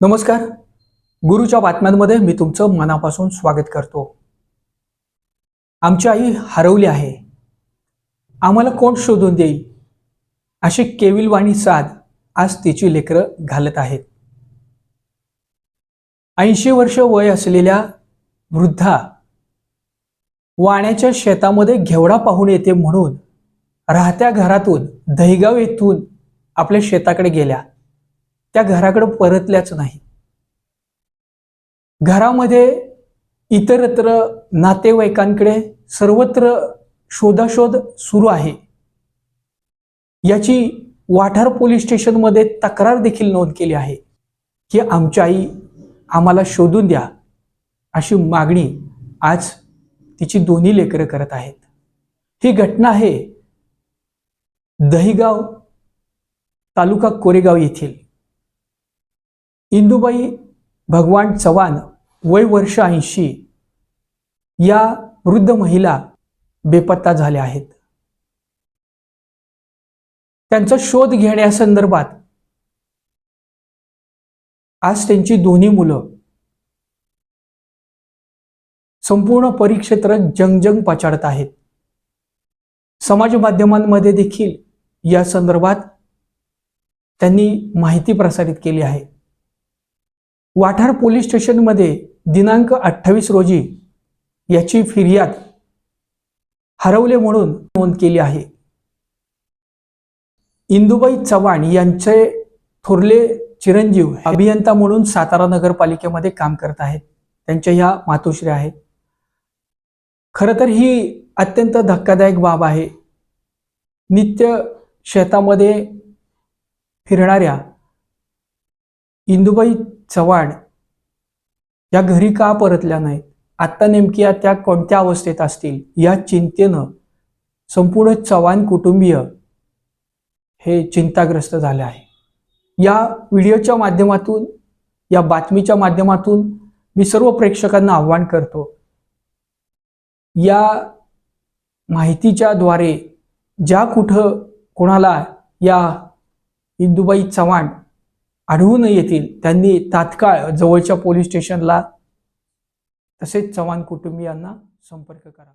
नमस्कार. गुरुच्या बातम्यांमध्ये मी तुमचं मनापासून स्वागत करतो. आमची आई हरवली आहे. आम्हाला कोण शोधून देईल? अशी केविलवाणी साध आज तिची लेकरं घालत आहेत. ऐंशी वर्ष वय असलेल्या वृद्धा वाण्याच्या शेतामध्ये घेवडा पाहून येते म्हणून राहत्या घरातून दहिगाव येथून आपल्या शेताकडे गेल्या. त्या घराकडे परतल्याच नाही. घरामध्ये इतरत्र नातेवाईकांकडे सर्वत्र शोधाशोध सुरू आहे. याची वाठार पोलीस स्टेशनमध्ये तक्रार देखील नोंद केली आहे की आमची आई आम्हाला शोधून द्या अशी मागणी आज तिची दोन्ही लेकरं करत आहेत. ही घटना आहे दहिगाव तालुका कोरेगाव येथील. इंदुबाई भगवान चव्हाण वय वर्ष ऐंशी या वृद्ध महिला बेपत्ता झाल्या आहेत. त्यांचा शोध घेण्यासंदर्भात आज त्यांची दोन्ही मुलं संपूर्ण परिक्षेत्र जंगजंग पचाडत आहेत. समाज माध्यमांमध्ये देखील या संदर्भात त्यांनी माहिती प्रसारित केली आहे. वाठार पोलीस स्टेशनमध्ये दिनांक अठ्ठावीस रोजी याची फिर्याद हरवले म्हणून नोंद केली आहे. इंदुबाई चव्हाण यांचे थोरले चिरंजीव अभियंता म्हणून सातारा नगरपालिकेमध्ये काम करत आहेत. त्यांच्या ह्या मातोश्री आहेत. खरं तर ही अत्यंत धक्कादायक बाब आहे. नित्य शेतामध्ये फिरणाऱ्या इंदुबाई चव्हाण या घरी का परतल्या नाहीत? आत्ता नेमक्या त्या कोणत्या अवस्थेत असतील? या चिंतेनं संपूर्ण चव्हाण कुटुंबीय हे चिंताग्रस्त झाले आहे. या व्हिडिओच्या माध्यमातून या बातमीच्या माध्यमातून मी सर्व प्रेक्षकांना आव्हान करतो या माहितीच्या द्वारे ज्या कुठं कोणाला या इंदुबाई चव्हाण आढळून येतील. त्यांनी तात्काळ जवळच्या पोलीस स्टेशनला तसेच चव्हाण कुटुंबियांना संपर्क करा